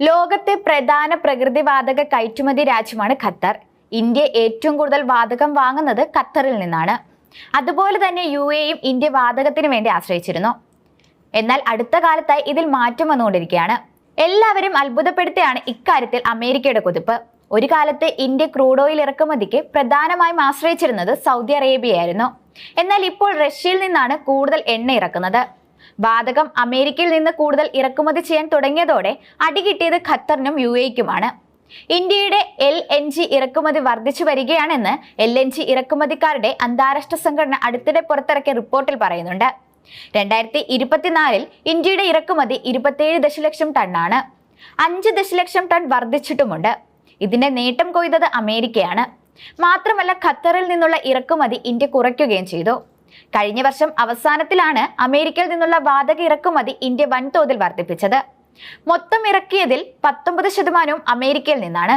ലോകത്തെ പ്രധാന പ്രകൃതിവാതക കയറ്റുമതി രാജ്യമാണ് ഖത്തർ. ഇന്ത്യ ഏറ്റവും കൂടുതൽ വാതകം വാങ്ങുന്നത് ഖത്തറിൽ നിന്നാണ്. അതുപോലെ തന്നെ യു എയും ഇന്ത്യ വാതകത്തിന് വേണ്ടി ആശ്രയിച്ചിരുന്നു. എന്നാൽ അടുത്ത കാലത്തായി ഇതിൽ മാറ്റം വന്നുകൊണ്ടിരിക്കുകയാണ്. എല്ലാവരും അത്ഭുതപ്പെടുത്തിയാണ് ഇക്കാര്യത്തിൽ അമേരിക്കയുടെ കുതിപ്പ്. ഒരു കാലത്ത് ഇന്ത്യ ക്രൂഡ് ഓയിൽ ഇറക്കുമതിക്ക് പ്രധാനമായും ആശ്രയിച്ചിരുന്നത് സൗദി അറേബ്യയായിരുന്നു. എന്നാൽ ഇപ്പോൾ റഷ്യയിൽ നിന്നാണ് കൂടുതൽ എണ്ണ ഇറക്കുന്നത്. വാതകം അമേരിക്കയിൽ നിന്ന് കൂടുതൽ ഇറക്കുമതി ചെയ്യാൻ തുടങ്ങിയതോടെ അടികിട്ടിയത് ഖത്തറിനും യു എക്കുമാണ് ഇന്ത്യയുടെ എൽ എൻ ജി ഇറക്കുമതി വർദ്ധിച്ചു വരികയാണെന്ന് എൽ എൻ ജി ഇറക്കുമതിക്കാരുടെ അന്താരാഷ്ട്ര സംഘടന അടുത്തിടെ പുറത്തിറക്കിയ റിപ്പോർട്ടിൽ പറയുന്നുണ്ട്. രണ്ടായിരത്തി ഇരുപത്തിനാലിൽ ഇന്ത്യയുടെ ഇറക്കുമതി ഇരുപത്തിയേഴ് ദശലക്ഷം ടണ്ണാണ്. അഞ്ച് ദശലക്ഷം ടൺ വർദ്ധിച്ചിട്ടുമുണ്ട്. ഇതിന്റെ നേട്ടം കൊയ്തത് അമേരിക്കയാണ്. മാത്രമല്ല ഖത്തറിൽ നിന്നുള്ള ഇറക്കുമതി ഇന്ത്യ കുറയ്ക്കുകയും ചെയ്തു. കഴിഞ്ഞ വർഷം അവസാനത്തിലാണ് അമേരിക്കയിൽ നിന്നുള്ള വാതക ഇറക്കുമതി ഇന്ത്യ വൻതോതിൽ വർദ്ധിപ്പിച്ചത്. മൊത്തം ഇറക്കിയതിൽ പത്തൊമ്പത് ശതമാനവും അമേരിക്കയിൽ നിന്നാണ്.